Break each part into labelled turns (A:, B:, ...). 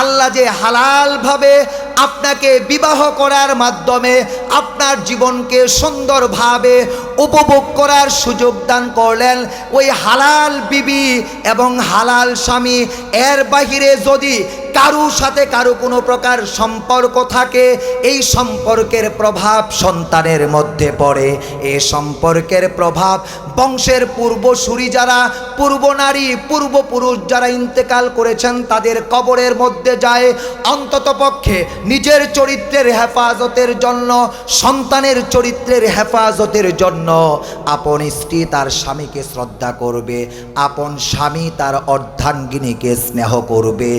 A: আল্লাহ যে হালালভাবে আপনাকে বিবাহ করার মাধ্যমে আপনার জীবনকে সুন্দরভাবে উপভোগ করার সুযোগ দান করলেন, ওই হালাল বিবি এবং হালাল স্বামী এর বাহিরে যদি কারু সাথে কারও কোনো প্রকার সম্পর্ক থাকে, এই সম্পর্কের প্রভাব সন্তানের মধ্যে পড়ে। এ সম্পর্কের প্রভাব বংশের পূর্বসূরি যারা, পূর্ব নারী পূর্বপুরুষ যারা ইন্তেকাল করেছেন, তাদের কবরের মধ্যে যায়। অন্তত পক্ষে নিজের চরিত্রের হেফাজতের জন্য, সন্তানের চরিত্রের হেফাজতের জন্য আপন স্ত্রী তার স্বামীকে শ্রদ্ধা করবে, আপন স্বামী তার অর্ধাঙ্গিনীকে স্নেহ করবে।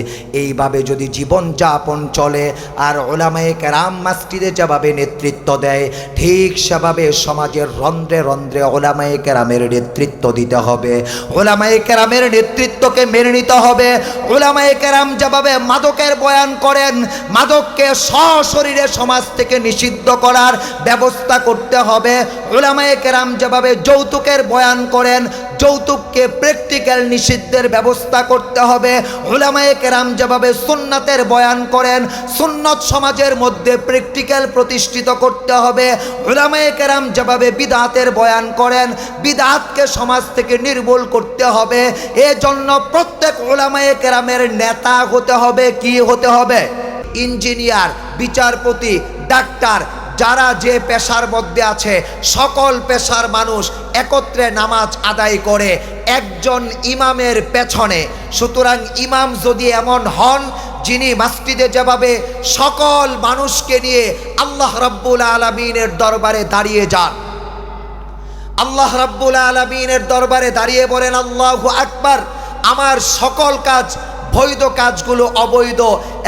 A: এইভাবে যদি জীবন যাপন চলে, আর ওলামায়ে কেরাম মাস্টিদে যেভাবে নেতৃত্ব দেয়, ঠিক সেভাবে সমাজের রন্ধ্রে রন্ধ্রে ওলামায়ে কেরামের নেতৃত্ব দিতে হবে। ওলামায়ে কেরামের নেতৃত্বকে মেনে নিতে হবে। ওলামায়ে কেরাম যেভাবে মাদকের বয়ান করেন, মাদককে সশরীরে সমাজ থেকে নিষিদ্ধ করার ব্যবস্থা করতে হবে। ওলামায়ে কেরাম যেভাবে যৌতুকের বয়ান করেন যৌতুককে প্র্যাকটিক্যাল নিষিদ্ধের ব্যবস্থা করতে হবে। ওলামায়ে কেরাম যেভাবে সুন্নাতের বয়ান করেন, সুন্নত সমাজের মধ্যে প্র্যাকটিক্যাল প্রতিষ্ঠিত করতে হবে। ওলামায়ে কেরাম যেভাবে বিদাতের বয়ান করেন, বিদাতকে সমাজ থেকে নির্মূল করতে হবে। এজন্য প্রত্যেক ওলামায়ে কেরামের নেতা হতে হবে, কি হতে হবে? ইঞ্জিনিয়ার, বিচারপতি, ডাক্তার যারা যে পেশার মধ্যে আছে, সকল পেশার মানুষ একত্রে নামাজ আদায় করে, একজন ইমামের পেছনে। সুতরাং ইমাম যদি এমন হন, যিনি মাস্তিদে যেভাবে সকল মানুষকে নিয়ে আল্লাহ রব্বুল আলমিনের দরবারে দাঁড়িয়ে যান। আল্লাহ রাব্বুল আলমিনের দরবারে দাঁড়িয়ে বলেন, আল্লাহ আকবার, আমার সকল কাজ বৈধ কাজগুলো অবৈধ।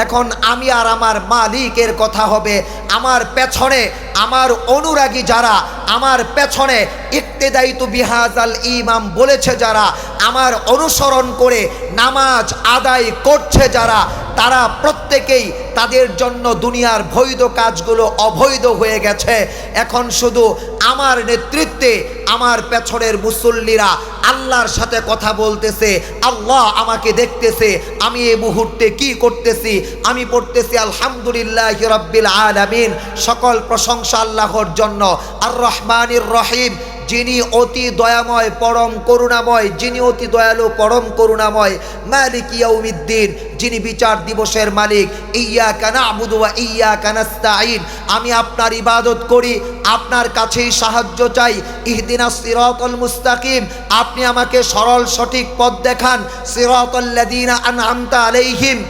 A: এখন আমি আর আমার মালিকের কথা হবে। আমার পেছনে আমার অনুরাগী যারা, আমার পেছনে ইকতেদায়িত বিহাজ আল ইমাম বলেছে যারা, আমার অনুসরণ করে নামাজ আদায় করছে যারা, তারা প্রত্যেকেই তাদের জন্য দুনিয়ার বৈধ কাজগুলো অবৈধ হয়ে গেছে। এখন শুধু আমার নেতৃত্বে আমার পেছনের মুসল্লিরা আল্লাহর সাথে কথা বলতেছে, আল্লাহ আমাকে দেখতেছে, আমি এই মুহূর্তে কি করতেছি, আমি পড়তেছি আলহামদুলিল্লাহ রব্বিল আলামিন, সকল প্রশংসা আল্লাহর জন্য। আর রহমানির রহিম, যিনি অতি দয়াময়, পরম করুণাময়, যিনি অতি দয়ালু, পরম করুণাময়, মালিক ইয়াউমিদ্দিন, যিনি বিচার দিবসের মালিক। ইয়া কানা আবুদুয়া ইয়া কানাস্তাইন আমি আপনার ইবাদত করি, আপনার কাছেই সাহায্য চাই। ইহদিনা সিরাতাল মুস্তাকিম, আপনি আমাকে সরল, সঠিক পথ দেখান। সিরাতাল্লাযীনা আনআমতা আলাইহিম,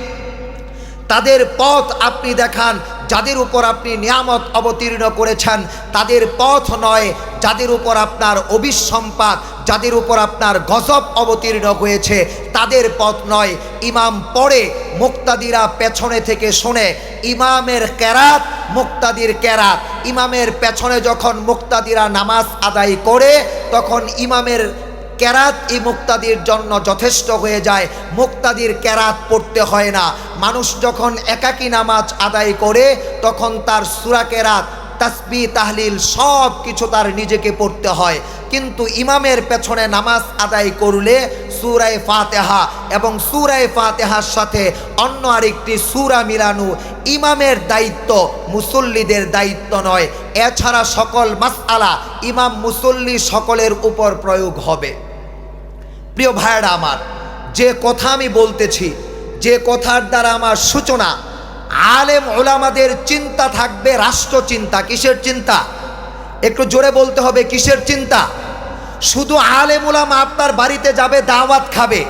A: তাদের পথ আপনি দেখান। যাদের উপর আপনি নিয়ামত অবতীর্ণ করেছেন, তাদের পথ নয় যাদের উপর আপনার অবিসম্পাদ যাদের উপর আপনার গজব অবতীর্ণ হয়েছে, তাদের পথ নয়। ইমাম পড়ে, মুক্তাদিরা পেছনে থেকে শোনে, ইমামের কেরাত, মুক্তাদির কেরাত। ইমামের পেছনে যখন মুক্তাদিরা নামাজ আদায় করে, তখন ইমামের কেরাত এই মুক্তাদির জন্য যথেষ্ট হয়ে যায়। মুক্তাদির ক্যারাত পড়তে হয় না। মানুষ যখন একাকী নামাজ আদায় করে, তখন তার সুরা কেরাত, তাসবি, তাহলিল সব কিছু তার নিজেকে পড়তে হয়। কিন্তু ইমামের পেছনে নামাজ আদায় করলে সুরায় ফাতেহা এবং সুরায় ফাতেহার সাথে অন্য আরেকটি সুরা মিলানো ইমামের দায়িত্ব, মুসল্লিদের দায়িত্ব নয়। এছাড়া সকল মাসআলা ইমাম মুসল্লি সকলের উপর প্রয়োগ হবে। প্রিয় ভাইয়েরা আমার, যে কথা আমি বলতেছি, যে কথার দ্বারা আমার সূচনা, আলেম ওলামাদের চিন্তা থাকবে, রাষ্ট্র চিন্তা, কিসের চিন্তা? একটু জোরে বলতে হবে, কিসের চিন্তা? শুধু আলেম ওলামা আপনার বাড়িতে যাবে, দাওয়াত খাবে।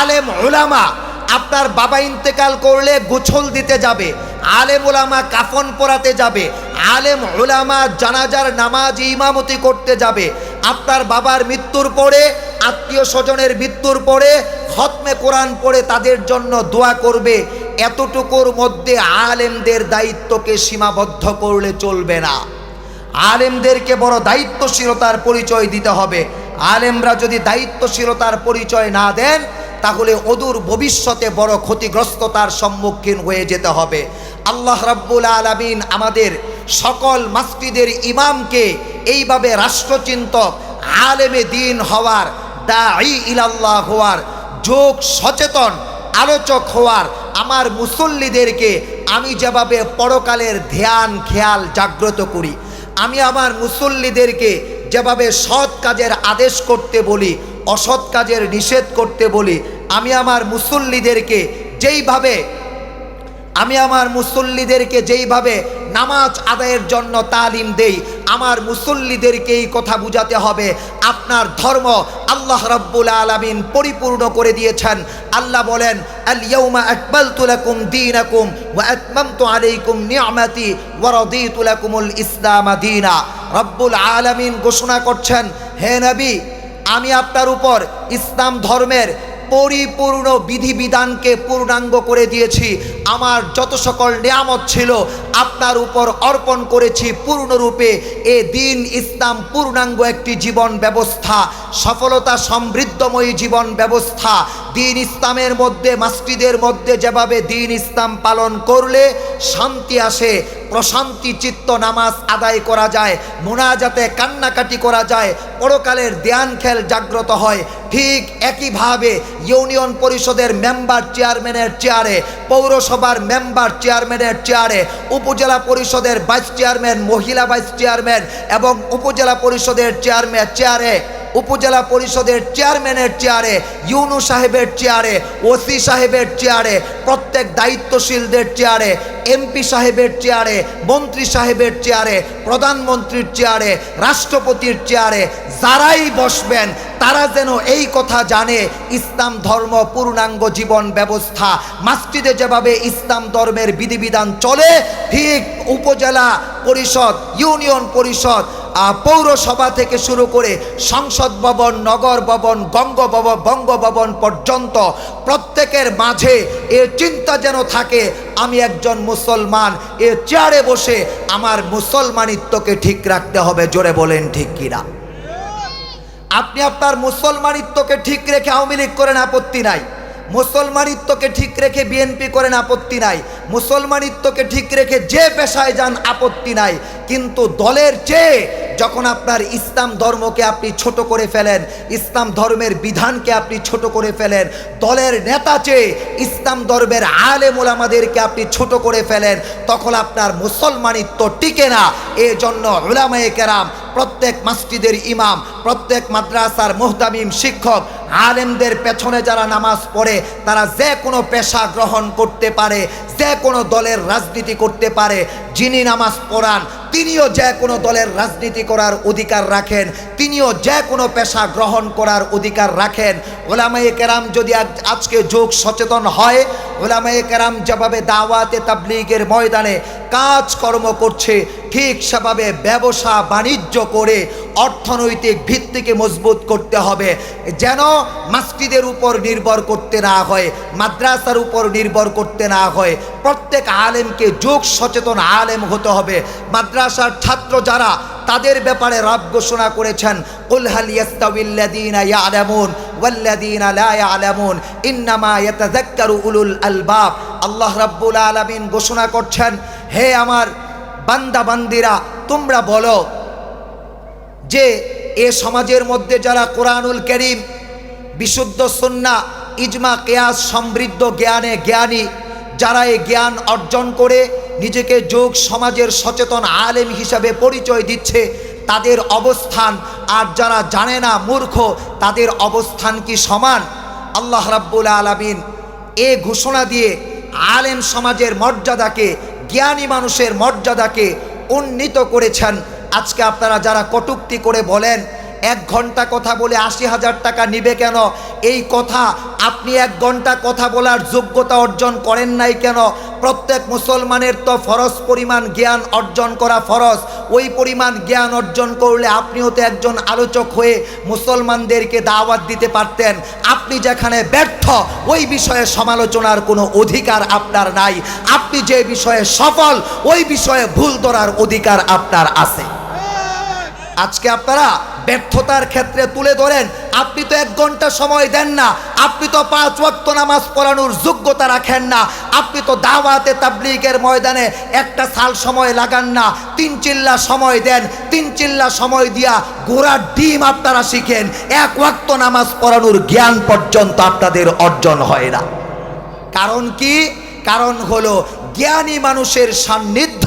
A: আলেম ওলামা আপনার বাবা ইন্তেকাল করলে গোছল দিতে যাবে। আলেম ওলামা কাফন পরাতে যাবে। আলেম ওলামা জানাজার নামাজ ইমামতি করতে যাবে। আপনার বাবার মৃত্যুর পরে, আত্মীয় স্বজনের মৃত্যুর পরে, খতমে কোরআন পড়ে তাদের জন্য দোয়া করবে। এতটুকুর মধ্যে আলেমদের দায়িত্বকে সীমাবদ্ধ করলে চলবে না। আলেমদেরকে বড় দায়িত্বশীলতার পরিচয় দিতে হবে। আলেমরা যদি দায়িত্বশীলতার পরিচয় না দেন, তাহলে অদূর ভবিষ্যতে বড় ক্ষতিগ্রস্ততার সম্মুখীন হয়ে যেতে হবে। আল্লাহ রাব্বুল আলামিন আমাদের সকল মাসজিদের ইমামকে এইভাবে রাষ্ট্রচিন্তক, আলেমে দিন হওয়ার, দাঈ ইলাল্লাহ হওয়ার, যোগ সচেতন, আলোচক হওয়ার, আমার মুসল্লিদেরকে আমি যেভাবে পরকালের ধ্যান, খেয়াল জাগ্রত করি, আমি আমার মুসল্লিদেরকে যেভাবে সৎ কাজের আদেশ করতে বলি, অসৎ কাজের নিষেধ করতে বলি, আমি আমার মুসল্লিদেরকে যেইভাবে আমি আমার মুসল্লিদেরকে যেইভাবে নামাজ আদায়ের জন্য তালিম দেই, আমার মুসল্লিদেরকে এই কথা বুঝাতে হবে। আপনার ধর্ম আল্লাহ রাব্বুল আলামিন পরিপূর্ণ করে দিয়েছেন। আল্লাহ বলেন আল ইয়াউমা আকমালতু লাকুম দীনাকুম ওয়া আতমামতু আলাইকুম রব্বুল আলামিন ঘোষণা করছেন, হে নবী, আমি আপনার উপর ইসলাম ধর্মের পরিপূর্ণ বিধিবিধানকে পূর্ণাঙ্গ করে দিয়েছি। আমার যত সকল নিয়ামত ছিল, আপনার উপর অর্পণ করেছি পূর্ণরূপে। এ দিন ইসলাম পূর্ণাঙ্গ একটি জীবন ব্যবস্থা, সফলতা সমৃদ্ধময়ী জীবন ব্যবস্থা। দিন ইসলামের মধ্যে মাস্টিদের মধ্যে যেভাবে দিন ইসলাম পালন করলে শান্তি আসে, প্রশান্তি চিত্ত নামাজ আদায় করা যায়, মোনাজাতে কান্নাকাটি করা যায়, পরকালের দেয়ান খেল জাগ্রত হয়। ঠিক একইভাবে ইউনিয়ন পরিষদের মেম্বার চেয়ারম্যানের চেয়ারে, পৌরসভার মেম্বার চেয়ারম্যানের চেয়ারে, উপজেলা পরিষদের ভাইস চেয়ারম্যান, মহিলা ভাইস চেয়ারম্যান এবং উপজেলা পরিষদের চেয়ারম্যান চেয়ারে উপজেলা পরিষদের চেয়ারম্যানের চেয়ারে, ইউনু সাহেবের চেয়ারে, ওসি সাহেবের চেয়ারে, প্রত্যেক দায়িত্বশীলদের চেয়ারে, এমপি সাহেবের চেয়ারে, মন্ত্রী সাহেবের চেয়ারে, প্রধানমন্ত্রীর চেয়ারে, রাষ্ট্রপতির চেয়ারে, যারাই বসবেন, তারা যেন এই কথা জানে, ইসলাম ধর্ম পূর্ণাঙ্গ জীবন ব্যবস্থা। মাসজিদে যেভাবে ইসলাম ধর্মের বিধিবিধান চলে, ঠিক উপজেলা পরিষদ, ইউনিয়ন পরিষদ পৌরসভা থেকে শুরু করে সংসদ ভবন, নগর ভবন, গঙ্গ ভবন বঙ্গভবন পর্যন্ত প্রত্যেকের মাঝে এ চিন্তা যেন থাকে, আমি একজন মুসলমান, এ চেয়ারে বসে আমার মুসলমানিত্বকে ঠিক রাখতে হবে, জোরে বলেন ঠিক কিনা আপনি আপনার মুসলমানিত্বকে ঠিক রেখে আওয়ামী লীগ করেন আপত্তি নাই। মুসলমানিত্বকে ঠিক রেখে বিএনপি করেন আপত্তি নাই। মুসলমানিত্বকে ঠিক রেখে যে পেশায় যান আপত্তি নাই। কিন্তু দলের চেয়ে যখন আপনার ইসলাম ধর্মকে আপনি ছোট করে ফেলেন, ইসলাম ধর্মের বিধানকে আপনি ছোট করে ফেলেন, দলের নেতা চেয়ে ইসলাম ধর্মের আলে মোলামাদেরকে আপনি ছোট করে ফেলেন, তখন আপনার মুসলমানিত্ব টিকে না। এজন্য ওলামায়ে কেরাম, প্রত্যেক মসজিদের ইমাম, প্রত্যেক মাদ্রাসার মোহতামিম শিক্ষক আলেমদের পেছনে যারা নামাজ পড়ে তারা যে কোনো পেশা গ্রহণ করতে পারে। যে কোনো দলের রাজনীতি করতে পারে, যিনি নামাজ পড়ান, তিনিও যে কোনো দলের রাজনীতি করার অধিকার রাখেন, তিনিও যে কোনো পেশা গ্রহণ করার অধিকার রাখেন। ওলামায়ে কেরাম যদি আজ- আজকে যোগ সচেতন হয়, ওলামায়ে কেরাম যেভাবে দাওয়াতে তাবলিগের ময়দানে কাজকর্ম করছে, ঠিক সেভাবে ব্যবসা বাণিজ্য করে অর্থনৈতিক ভিত্তিকে মজবুত করতে হবে। যেন মাসজিদের উপর নির্ভর করতে না হয়, মাদ্রাসার উপর নির্ভর করতে না হয় প্রত্যেক আলেমকে যোগ সচেতন আলেম হতে হবে। মাদ্রাসার ছাত্র যারা, তাদের ব্যাপারে রব ঘোষণা করেছেন, কুল হাল ইয়াস্তাউিল্লাযীনা ইয়ালামুন ওয়াল্লাযীনা লা ইয়ালামুন, ইন্নামা ইয়াতাযাক্কারু উলুল আল্লাহ রাব্বুল আলামিন ঘোষণা করছেন, হে আমার বান্দা বান্দিরা তোমরা বলো যে, এ সমাজের মধ্যে যারা কোরআনুল করিম, বিশুদ্ধ সন্না ইজমা, কেয়াস, সমৃদ্ধ জ্ঞানে জ্ঞানী যারা এই জ্ঞান অর্জন করে নিজেকে যোগ সমাজের সচেতন আলেম হিসাবে পরিচয় দিচ্ছে, তাদের অবস্থান, আর যারা জানে না, মূর্খ, তাদের অবস্থান কি সমান? আল্লাহ রাব্বুল আলামিন এ ঘোষণা দিয়ে আলেম সমাজের মর্যাদাকে, জ্ঞানী মানুষের মর্যাদাকে উন্নীত করেছেন। আজকে আপনারা যারা কটুক্তি করে বলেন এক ঘণ্টা কথা বলে আশি হাজার টাকা নিবে কেন? এই কথা আপনি এক ঘণ্টা কথা বলার যোগ্যতা অর্জন করেন নাই কেন? প্রত্যেক মুসলমানের তো ফরজ পরিমাণ জ্ঞান অর্জন করা ফরজ। ওই পরিমাণ জ্ঞান অর্জন করলে আপনিও তো একজন আলোচক হয়ে মুসলমানদেরকে দাওয়াত দিতে পারতেন। আপনি যেখানে ব্যর্থ, ওই বিষয়ে সমালোচনার কোনো অধিকার আপনার নাই। আপনি যে বিষয়ে সফল, ওই বিষয়ে ভুল ধরার অধিকার আপনার আছে। আজকে আপনারা ব্যর্থতার ক্ষেত্রে তুলে ধরেন, আপনি তো এক ঘণ্টা সময় দেন না, আপনি তো পাঁচ ওয়াক্ত নামাজ পড়ানোর যোগ্যতা রাখেন না, আপনি তো দাওয়াতে তাবলিগের ময়দানে একটা সাল সময় লাগান না, তিন চিল্লা সময় দেন, তিন চিল্লা সময় দিয়া ঘোড়ার ডিম আপনারা শিখেন, এক ওয়াক্ত নামাজ পড়ানোর জ্ঞান পর্যন্ত আপনাদের অর্জন হয় না। কারণ কি? কারণ হলো জ্ঞানী মানুষের সান্নিধ্য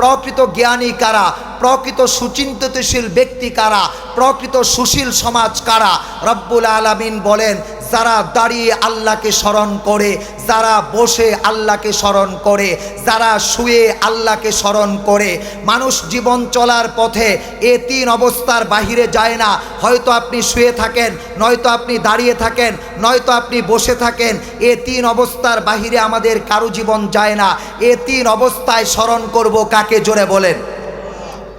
A: প্রকৃত জ্ঞানী কারা? প্রকৃত সুচিন্তিতশীল ব্যক্তি কারা? প্রকৃত সুশীল সমাজ কারা? রব্বুল আলমিন বলেন যারা দাঁড়িয়ে আল্লাহকে স্মরণ করে, যারা বসে আল্লাহকে স্মরণ করে, যারা শুয়ে আল্লাহকে স্মরণ করে, মানুষ জীবন চলার পথে এ তিন অবস্থার বাহিরে যায় না। হয়তো আপনি শুয়ে থাকেন, নয়তো আপনি দাঁড়িয়ে থাকেন, নয়তো আপনি বসে থাকেন, এ তিন অবস্থার বাহিরে আমাদের কারও জীবন যায় না। এ তিন অবস্থায় স্মরণ করব কাকে? জোরে বলেন।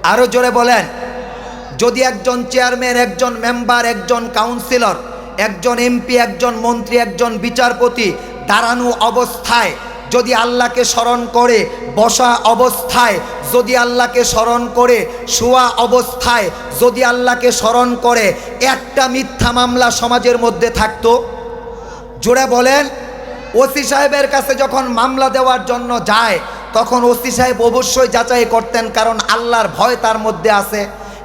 A: আরও জোরে বলেন। যদি একজন চেয়ারম্যান, একজন মেম্বার, একজন কাউন্সিলর একজন এমপি একজন মন্ত্রী, একজন বিচারপতি দাঁড়ানো অবস্থায় যদি আল্লাহকে স্মরণ করে, বসা অবস্থায় যদি আল্লাহকে স্মরণ করে, শোয়া অবস্থায় যদি আল্লাহকে স্মরণ করে, একটা মিথ্যা মামলা সমাজের মধ্যে থাকতো। জোরে বলেন, ওসি সাহেবের কাছে যখন মামলা দেওয়ার জন্য যায়, তখন ওসি সাহেব অবশ্যই যাচাই করতেন, কারণ আল্লাহর ভয় তার মধ্যে আছে।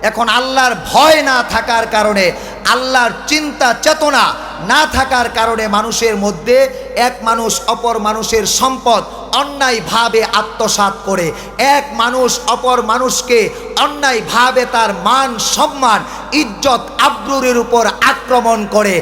A: এখন আল্লাহর ভয় না থাকার কারণে আল্লাহর চিন্তা চেতনা না থাকার কারণে মানুষের মধ্যে এক মানুষ অপর মানুষের সম্পদ অন্যায়ভাবে আত্মসাৎ করে। এক মানুষ অপর মানুষকে অন্যায়ভাবে তার মান, সম্মান, ইজ্জত, আব্রুরের উপর আক্রমণ করে।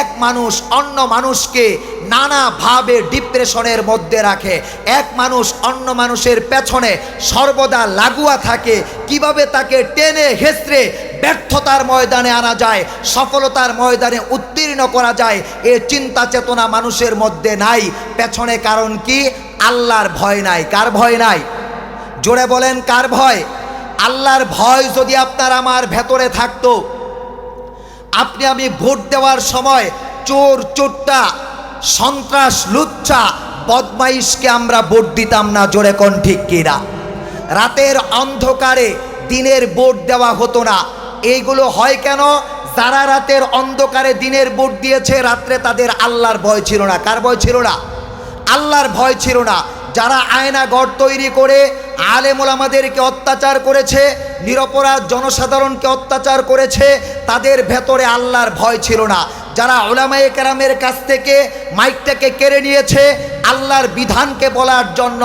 A: এক মানুষ অন্য মানুষকে নানাভাবে ডিপ্রেশনের মধ্যে রাখে। এক মানুষ অন্য মানুষের পেছনে সর্বদা লাগুয়া থাকে। কীভাবে তাকে টেনে হেসড়ে ব্যর্থতার ময়দানে আনা যায়, সফলতার ময়দানে উত্তীর্ণ করা যায়, এ চিন্তা চেতনা মানুষের মধ্যে নাই। পেছনে কারণ কি? আল্লাহর ভয় নাই, কার ভয় নাই? জোরে বলেন, কার ভয়? আল্লাহর ভয় যদি আপনার আমার ভেতরে থাকতো, আপনি আমি ভোট দেওয়ার সময় চোর, চোরটা, সন্ত্রাস লুচ্চা বদমাইশকে আমরা ভোট দিতাম না, জোরে কোন ঠিক কিনা? রাতের অন্ধকারে দিনের ভোট দেওয়া হতো না। এইগুলো হয় কেন? যারা রাতের অন্ধকারে দিনের ভোট দিয়েছে, রাত্রে তাদের আল্লাহর ভয় ছিল না। কার ভয় ছিল না? আল্লাহর ভয় ছিল না। যারা আয়না গড় তৈরি করে আলেমুল আমাদেরকে অত্যাচার করেছে, নিরপরাধ জনসাধারণকে অত্যাচার করেছে, তাদের ভেতরে আল্লাহর ভয় ছিল না। যারা ওলামায়ে কেরামের কাছ থেকে মাইকটাকে কেড়ে নিয়েছে, আল্লাহর বিধানকে বলার জন্য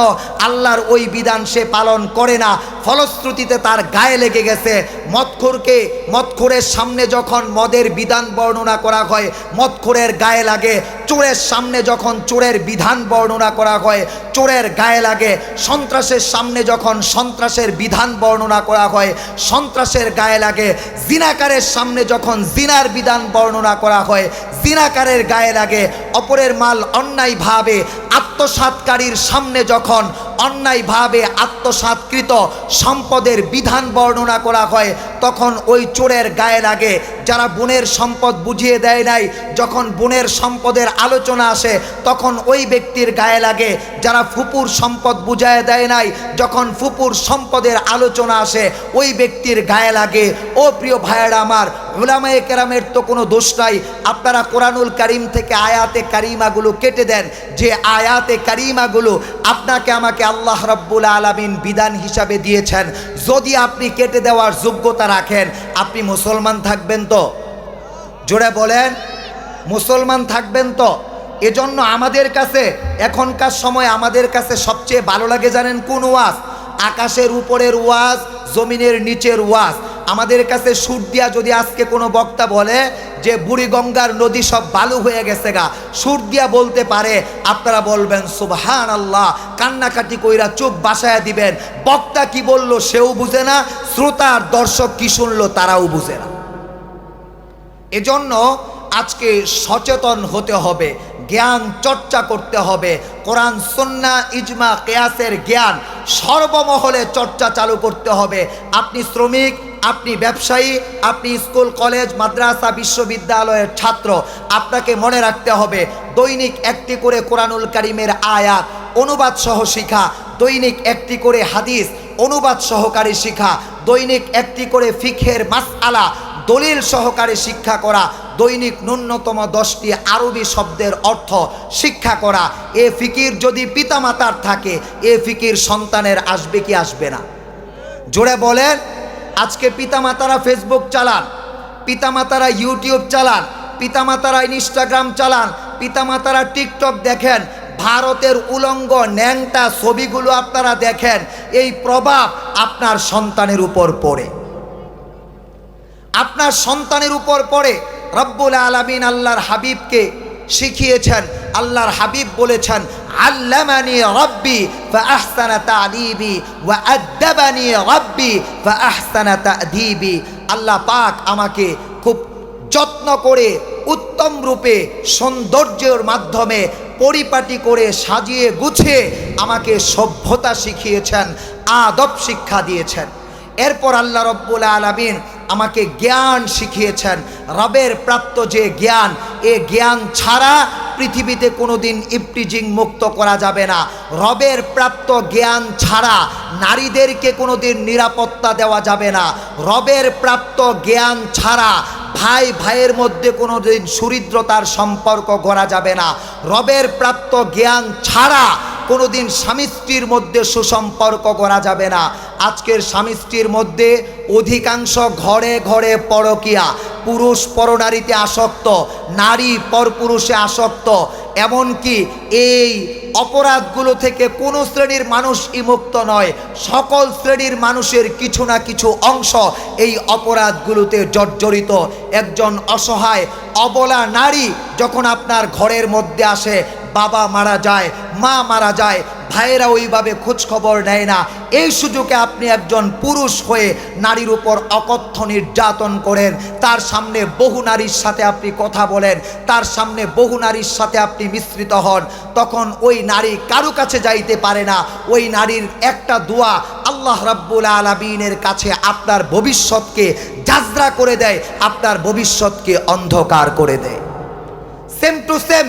A: আল্লাহর ওই বিধান সে পালন করে না। ফলশ্রুতিতে তার গায়ে লেগে গেছে। মদখোরকে, মদখোরের সামনে যখন মদের বিধান বর্ণনা করা হয়, মদখোরের গায়ে লাগে। চোরের সামনে যখন চোরের বিধান বর্ণনা করা হয়, চোরের গায়ে লাগে। সন্ত্রাসের সামনে যখন সন্ত্রাসের বিধান বর্ণনা করা হয়, সন্ত্রাসের গায়ে লাগে। জিনাকারের সামনে যখন জিনার বিধান বর্ণনা করা হয় জিনাকারের গায়ে লাগে। অপরের মাল অন্যায়ভাবে আত্মসাৎকারীর সামনে যখন অন্যায়ভাবে আত্মসাৎকৃত সম্পদের বিধান বর্ণনা করা হয়, তখন ওই চোরের গায়ে লাগে। যারা বোনের সম্পদ বুঝিয়ে দেয় নাই, যখন বোনের সম্পদের আলোচনা আসে, তখন ওই ব্যক্তির গায়ে লাগে। যারা ফুপুর সম্পদ বুঝায় দেয় নাই, যখন ফুপুর সম্পদের আলোচনা আসে, ওই ব্যক্তির গায়ে লাগে। ও প্রিয় ভাইয়েরা আমার ওলামায়ে কেরামের তো কোনো দোষ নাই। আপনারা কোরআনুল কারিম থেকে আয়াতে কারিমাগুলো কেটে দেন। যে আয়াতে কারিমাগুলো আপনাকে আমাকে আল্লাহ রব্বুল আলমিন বিধান হিসাবে দিয়েছেন, যদি আপনি কেটে দেওয়ার যোগ্যতা রাখেন, আপনি মুসলমান থাকবেন তো? জোরে বলেন, মুসলমান থাকবেন তো? এজন্য আমাদের কাছে, এখনকার সময় আমাদের কাছে সবচেয়ে ভালো লাগে জানেন কোন ওয়াজ? আকাশের উপরের ওয়াজ, জমিনের নিচের ওয়াজ। আমাদের কাছে সুর দিয়া যদি আজকে কোনো বক্তা বলে যে বুড়িগঙ্গার নদী সব বালু হয়ে গেছে গা, সুর দিয়া বলতে পারে, আপনারা বলবেন সুবহান আল্লাহ কান্নাকাটি কইরা চোখ বাসায় দিবেন। বক্তা কি বলল সেও বুঝে না, শ্রোতার দর্শক কি শুনলো তারাও বুঝে না। এজন্য আজকে সচেতন হতে হবে, জ্ঞান চর্চা করতে হবে, কোরআন, সন্না, ইজমা, কেয়াসের জ্ঞান সর্বমহলে চর্চা চালু করতে হবে। আপনি শ্রমিক আপনি ব্যবসায়ী, আপনি স্কুল, কলেজ, মাদ্রাসা, বিশ্ববিদ্যালয়ের ছাত্র, আপনাকে মনে রাখতে হবে, দৈনিক একটি করে কোরআনুল কারিমের আয়াত, অনুবাদ সহ শিখা, দৈনিক একটি করে হাদিস, অনুবাদ সহকারে শিখা, দৈনিক একটি করে ফিখের মাস আলা দলিল সহকারে শিক্ষা করা, দৈনিক ন্যূনতম দশটি আরবি শব্দের অর্থ শিক্ষা করা। এ ফিকির যদি পিতামাতার থাকে, এ ফিকির সন্তানের আসবে কি আসবে না? জোরে বলেন আজকে পিতামাতারা ফেসবুক চালান, পিতামাতারা ইউটিউব চালান, পিতামাতারা ইনস্টাগ্রাম চালান, পিতামাতারা টিকটক দেখেন, ভারতের উলঙ্গ ন্যাংটা ছবিগুলো আপনারা দেখেন, এই প্রভাব আপনার সন্তানের উপর পড়ে। আপনার সন্তানের উপর পড়ে। রব্বুল আলমিন আল্লাহর হাবিবকে শিখিয়েছেন, আল্লাহর হাবিব বলেছেন, আল্লামানি রব্বি ফাহসানা তালিবি ওয়া আদ্দাবানি রব্বি ফাহসানা তাদিবি। আল্লাহ পাক আমাকে খুব যত্ন করে উত্তম রূপে, সৌন্দর্যের মাধ্যমে পরিপাটি করে সাজিয়ে গুছিয়ে আমাকে সভ্যতা শিখিয়েছেন, আদব শিক্ষা দিয়েছেন। এরপর আল্লাহ রব্বুল আলমিন আমাকে জ্ঞান শিখিয়েছেন। রবের প্রাপ্ত যে জ্ঞান, এ জ্ঞান ছাড়া পৃথিবীতে কোনোদিন ইপটিজিং মুক্ত করা যাবে না। রবের প্রাপ্ত জ্ঞান ছাড়া নারীদেরকে কোনোদিন নিরাপত্তা দেওয়া যাবে না। রবের প্রাপ্ত জ্ঞান ছাড়া ভাই ভাইয়ের মধ্যে কোনো দিন সুরিদ্রতার সম্পর্ক গড়া যাবে না। রবের প্রাপ্ত জ্ঞান ছাড়া কোনোদিন স্বামী স্ত্রীর মধ্যে সুসম্পর্ক করা যাবে না। আজকের স্বামী স্ত্রীর মধ্যে অধিকাংশ ঘরে ঘরে পরকিয়া, পুরুষ পরনারীতে আসক্ত, নারী পরপুরুষে আসক্ত, এমনকি এই অপরাধগুলো থেকে কোনো শ্রেণির মানুষ ইমুক্ত নয়, সকল শ্রেণির মানুষের কিছু না কিছু অংশ এই অপরাধগুলোতে জর্জরিত। একজন অসহায়, অবলা নারী যখন আপনার ঘরের মধ্যে আসে বাবা মারা যায়, মা মারা যায়, ভাইয়েরা ওইভাবে খোঁজ খবর নেয় না। এই সুযোগে আপনি একজন পুরুষ হয়ে নারীর উপর অকথ্য নির্যাতন করেন। তার সামনে বহু নারীর সাথে আপনি কথা বলেন। তার সামনে বহু নারীর সাথে আপনি মিশ্রিত হন। তখন ওই নারী কারও কাছে যাইতে পারে না। ওই নারীর একটা দোয়া আল্লাহ রাব্বুল আলমিনের কাছে আপনার ভবিষ্যৎকে যাজরা করে দেয়, আপনার ভবিষ্যৎকে অন্ধকার করে দেয়। সেম টু সেম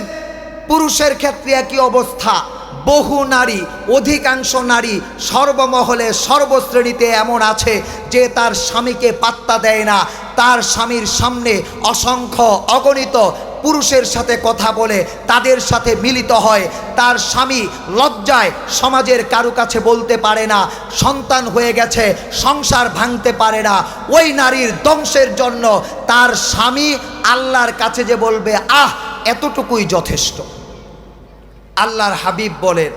A: পুরুষের ক্ষেত্রে একই অবস্থা। বহু নারী, অধিকাংশ নারী সর্বমহলে সর্বশ্রেণীতে এমন আছে যে তার স্বামীকে পাত্তা দেয় না। তার স্বামীর সামনে অসংখ্য অগণিত পুরুষের সাথে কথা বলে তাদের সাথে মিলিত হয়। তার স্বামী লজ্জায় সমাজের কারু কাছে বলতে পারে না, সন্তান হয়ে গেছে, সংসার ভাঙতে পারে না। ওই নারীর ধ্বংসের জন্য তার স্বামী আল্লাহর কাছে যে বলবে, আহ, এতটুকুই যথেষ্ট। আল্লাহর হাবিব বলেন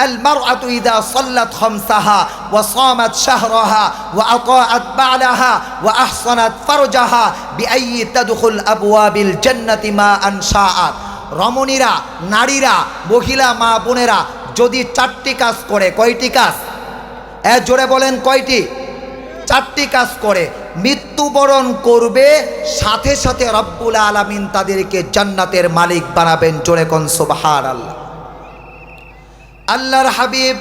A: المرأة إذا صلت خمسها وصامت شهرها وأطاعت بعلها وأحصنت فرجها بأي تدخل أبواب الجنة ما أنشاءت রমণীরা নারীরা মহিলা মা বোনেরা যদি চারটি কাজ করে কয়টি কাজ এ জোরে বলেন কয়টি চারটি কাজ করে মৃত্যুবরণ করবে সাথে সাথে রব্বুল আলামিন তাদেরকে জান্নাতের মালিক বানাবেন জোরে কন সুবহান আল্লাহ আল্লাহর হাবিব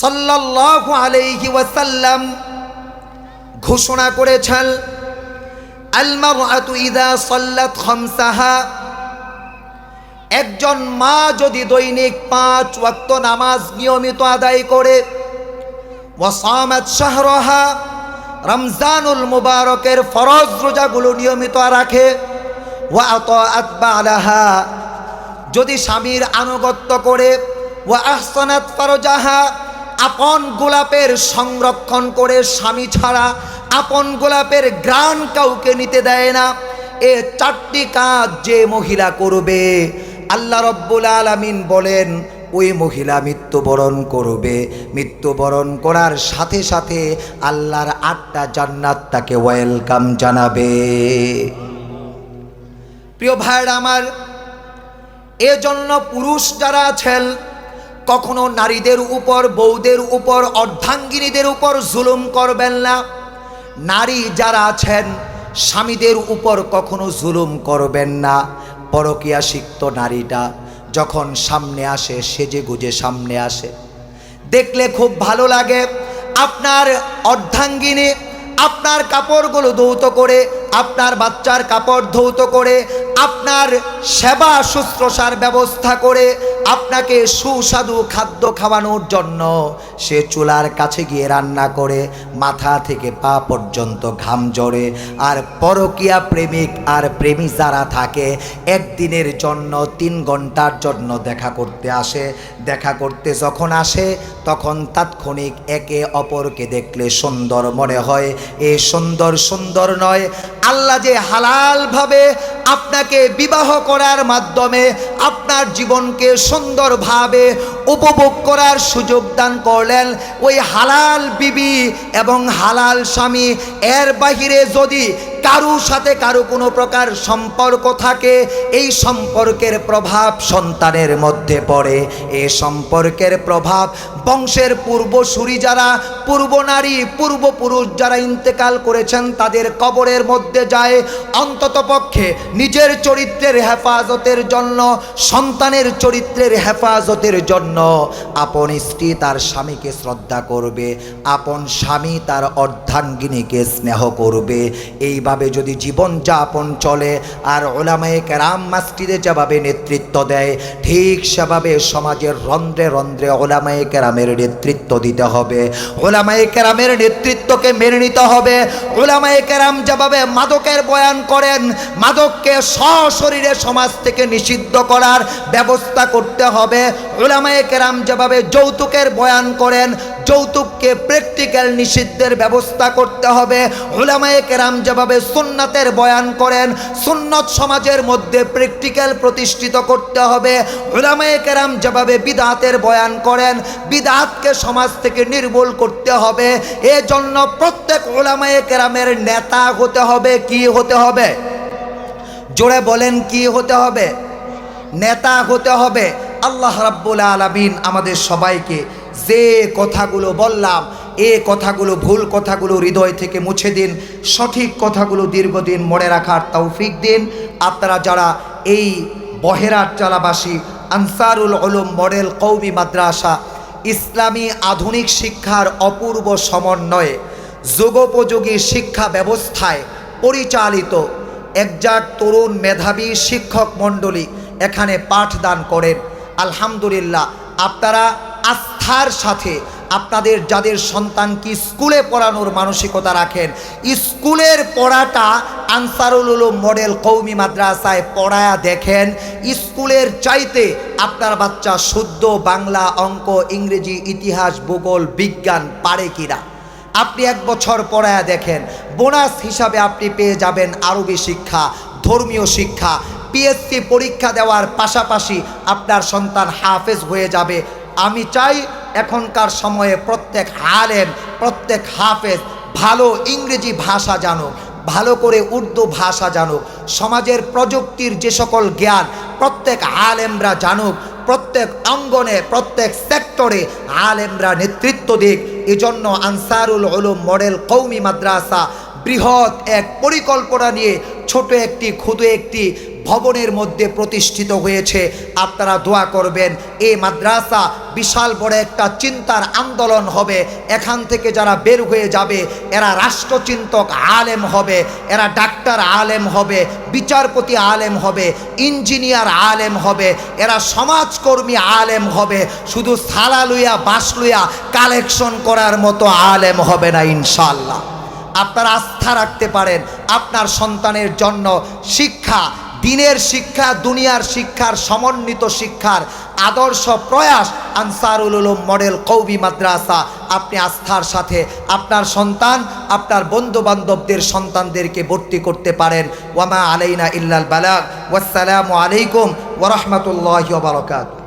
A: সাল্লাল্লাহু আলাইহি ওয়াসাল্লাম ঘোষণা করেছেন ইযা সাল্লাত একজন মা যদি দৈনিক পাঁচ ওয়াক্ত নামাজ নিয়মিত আদায় করে শাহরহা, রমজানুল মুবারকের ফরজ রোজাগুলো নিয়মিত রাখে, ওয়া আতবা বালাহা যদি স্বামীর আনুগত্য করে ও আহসানাত ফারজাহা, আপন গোলাপের সংরক্ষণ করে স্বামী ছাড়া আপন গোলাপের গ্রান কাউকে নিতে দেয় না। এ চারটি কাজ যে মহিলা করবে, আল্লাহ রব্বুল আলামিন বলেন, ওই মহিলা মৃত্যুবরণ করবে। মৃত্যুবরণ করার সাথে সাথে আল্লাহর আটটা জান্নাত তাকে ওয়েলকাম জানাবে। প্রিয় ভাইরা আমার এজন্য পুরুষ যারা আছেন, কখনো নারীদের উপর বৌদের উপর, অর্ধাঙ্গিনীদের উপর জুলুম করবেন না। নারী যারা আছেন, স্বামীদের উপর কখনো জুলুম করবেন না। পরকিয়া সিক্ত নারীটা যখন সামনে আসে, সেজে গুজে সামনে আসে। দেখলে খুব ভালো লাগে, আপনার অর্ধাঙ্গিনী আপনার কাপড়গুলো ধৌত করে, আপনার বাচ্চার কাপড় ধৌত করে আপনার সেবা শুশ্রূষার ব্যবস্থা করে আপনাকে সুস্বাদু খাদ্য খাওয়ানোর জন্য সে চুলার কাছে গিয়ে রান্না করে, মাথা থেকে পা পর্যন্ত ঘাম জড়ে আর পরকীয়া প্রেমিক আর প্রেমী যারা থাকে, একদিনের জন্য, তিন ঘণ্টার জন্য দেখা করতে আসে। দেখা করতে যখন আসে, তখন তাৎক্ষণিক একে অপরকে দেখলে সুন্দর মনে হয়। এ সুন্দর সুন্দর নয়। আল্লাহ যে হালালভাবে আপনাকে বিবাহ করার মাধ্যমে আপনার জীবনকে সুন্দরভাবে উপভোগ করার সুযোগ দান করলেন। ওই হালাল বিবি এবং হালাল স্বামী এর বাহিরে যদি কারু সাথে কারও কোনো প্রকার সম্পর্ক থাকে, এই সম্পর্কের প্রভাব সন্তানের মধ্যে পড়ে। এ সম্পর্কের প্রভাব বংশের পূর্বসূরি যারা, পূর্ব নারী পূর্বপুরুষ যারা ইন্তেকাল করেছেন, তাদের কবরের মধ্যে যায় অন্তত পক্ষে নিজের চরিত্রের হেফাজতের জন্য, সন্তানের চরিত্রের হেফাজতের জন্য আপন স্ত্রী তার স্বামীকে শ্রদ্ধা করবে, আপন স্বামী তার অর্ধাঙ্গিনীকে স্নেহ করবে। এইভাবে যদি জীবন যাপন চলে, আর ওলামায়ে কেরাম মাস্টিদে যেভাবে নেতৃত্ব দেয়, ঠিক সেভাবে সমাজের রন্ধ্রে রন্ধ্রে ওলামায়ে কেরামের নেতৃত্ব দিতে হবে। ওলামায়ে কেরামের নেতৃত্বকে মেনে নিতে হবে। ওলামায়ে কেরাম যেভাবে মাদকের বয়ান করেন, মাদককে সশরীরে সমাজ থেকে নিষিদ্ধ করার ব্যবস্থা করতে হবে। ওলামায়ে কেরাম যেভাবে যৌতুকের বয়ান করেন যৌতুককে প্র্যাকটিক্যাল নিষিদ্ধের ব্যবস্থা করতে হবে। ওলামায়ে কেরাম যেভাবে সুন্নাতের বয়ান করেন, সুন্নত সমাজের মধ্যে প্র্যাকটিক্যাল প্রতিষ্ঠিত করতে হবে। ওলামায়ে কেরাম যেভাবে বিদাতের বয়ান করেন, বিদাতকে সমাজ থেকে নির্মূল করতে হবে। এজন্য প্রত্যেক ওলামায়ে কেরামের নেতা হতে হবে, কি হতে হবে? জোরে বলেন, কি হতে হবে? নেতা হতে হবে। আল্লাহ রাব্বুল আলামিন আমাদের সবাইকে যে কথাগুলো বললাম, এ কথাগুলো ভুল কথাগুলো হৃদয় থেকে মুছে দিন, সঠিক কথাগুলো দীর্ঘদিন মনে রাখার তৌফিক দিন। আপনারা যারা এই বহেরার চালাবাসী, আনসারুল আলম মডেল কৌমি মাদ্রাসা, ইসলামী আধুনিক শিক্ষার অপূর্ব সমন্বয়ে যুগোপযোগী শিক্ষা ব্যবস্থায় পরিচালিত একজাক তরুণ মেধাবী শিক্ষক মণ্ডলী এখানে পাঠদান করেন। আলহামদুলিল্লাহ, আপনারা আস্থার সাথে আপনাদের যাদের সন্তানকে স্কুলে পড়ানোর মানসিকতা রাখেন, স্কুলের পড়াটা আনসারুল উলুম মডেল কৌমি মাদ্রাসায় পড়ায়া দেখেন, স্কুলের চাইতে আপনার বাচ্চা শুদ্ধ বাংলা অঙ্ক, ইংরেজি ইতিহাস, ভূগোল, বিজ্ঞান পারে কিনা? আপনি এক বছর পড়ায়া দেখেন, বোনাস হিসাবে আপনি পেয়ে যাবেন আরবি শিক্ষা, ধর্মীয় শিক্ষা, পিএসসি পরীক্ষা দেওয়ার পাশাপাশি আপনার সন্তান হাফেজ হয়ে যাবে। আমি চাই এখনকার সময়ে প্রত্যেক আলেম প্রত্যেক হাফেজ ভালো ইংরেজি ভাষা জানুক, ভালো করে উর্দু ভাষা জানুক, সমাজের প্রযুক্তির যে সকল জ্ঞান প্রত্যেক আলেমরা জানুক, প্রত্যেক অঙ্গনে, প্রত্যেক সেক্টরে আলেমরা নেতৃত্ব দিক। এজন্য আনসারুল উলুম মডেল কৌমি মাদ্রাসা বৃহৎ এক পরিকল্পনা নিয়ে ছোট একটি ক্ষুদে একটি ভবনের মধ্যে প্রতিষ্ঠিত হয়েছে। আপনারা দোয়া করবেন এই মাদ্রাসা বিশাল বড় একটা চিন্তার আন্দোলন হবে। এখান থেকে যারা বের হয়ে যাবে, এরা রাষ্ট্রচিন্তক আলেম হবে, এরা ডাক্তার আলেম হবে, বিচারপতি আলেম হবে, ইঞ্জিনিয়ার আলেম হবে, এরা সমাজকর্মী আলেম হবে। শুধু সালা লুইয়া বাস লুইয়া কালেকশন করার মতো আলেম হবে না ইনশাল্লাহ আপনারা আস্থা রাখতে পারেন, আপনার সন্তানের জন্য শিক্ষা দিনের শিক্ষা, দুনিয়ার শিক্ষার, সমন্বিত শিক্ষার আদর্শ প্রয়াস আনসারুল উলুম মডেল কৌবি মাদ্রাসা। আপনি আস্থার সাথে আপনার সন্তান, আপনার বন্ধু বান্ধবদের সন্তানদেরকে ভর্তি করতে পারেন। ওয়ামা আলাইনা ইল্লাল বালাক ওয়াসসালামু আলাইকুম ওরহমতুল্লাহ বারকাত